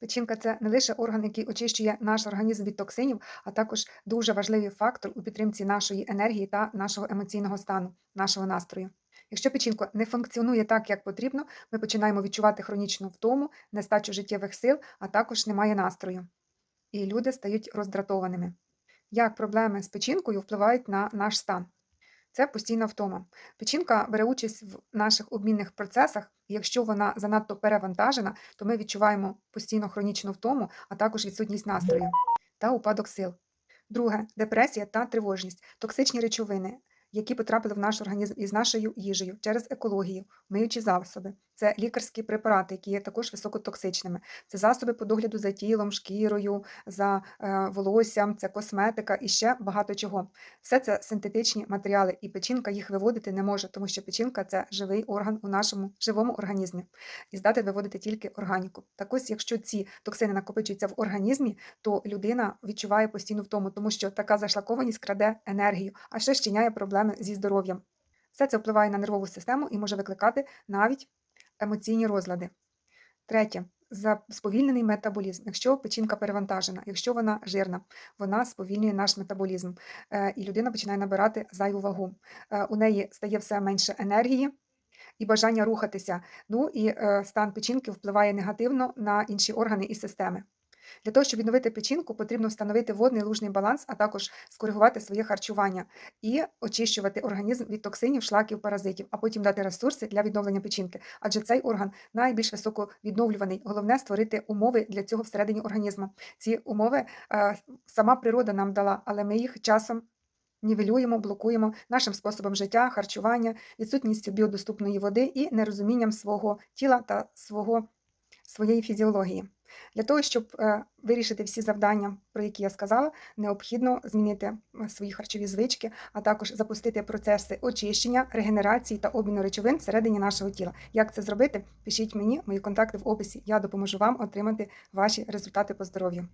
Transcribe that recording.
Печінка це не лише орган, який очищує наш організм від токсинів, а також дуже важливий фактор у підтримці нашої енергії та нашого емоційного стану, нашого настрою. Якщо печінка не функціонує так, як потрібно, ми починаємо відчувати хронічну втому, нестачу життєвих сил, а також немає настрою. І люди стають роздратованими. Як проблеми з печінкою впливають на наш стан? Це постійна втома. Печінка бере участь в наших обмінних процесах, якщо вона занадто перевантажена, то ми відчуваємо постійно хронічну втому, а також відсутність настрою та упадок сил. Друге депресія та тривожність, токсичні речовини, які потрапили в наш організм із нашою їжею через екологію, миючі засоби. Це лікарські препарати, які є також високотоксичними. Це засоби по догляду за тілом, шкірою, за е, волоссям, це косметика і ще багато чого. Все це синтетичні матеріали, і печінка їх виводити не може, тому що печінка це живий орган у нашому живому організмі і здатен виводити тільки органіку. Так ось, якщо ці токсини накопичуються в організмі, то людина відчуває постійну втому, тому що така зашлакованість краде енергію, а ще щиняє проблеми зі здоров'ям. Все це впливає на нервову систему і може викликати навіть емоційні розлади. Третє. Сповільнений метаболізм. Якщо печінка перевантажена, якщо вона жирна, вона сповільнює наш метаболізм, е, і людина починає набирати зайву вагу. Е, У неї стає все менше енергії і бажання рухатися. Ну і е, стан печінки впливає негативно на інші органи і системи. Для того, щоб відновити печінку, потрібно встановити водний лужний баланс, а також скоригувати своє харчування і очищувати організм від токсинів, шлаків, паразитів, а потім дати ресурси для відновлення печінки. Адже цей орган найбільш високо відновлюваний. Головне створити умови для цього всередині організму. Ці умови е, сама природа нам дала, але ми їх часом. Нівелюємо, блокуємо нашим способом життя, харчування, відсутністю біодоступної води і нерозумінням свого тіла та свого, своєї фізіології. Для того, щоб е, вирішити всі завдання, про які я сказала, необхідно змінити е, свої харчові звички, а також запустити процеси очищення, регенерації та обміну речовин всередині нашого тіла. Як це зробити? Пишіть мені, мої контакти в описі. Я допоможу вам отримати ваші результати по здоров'ю.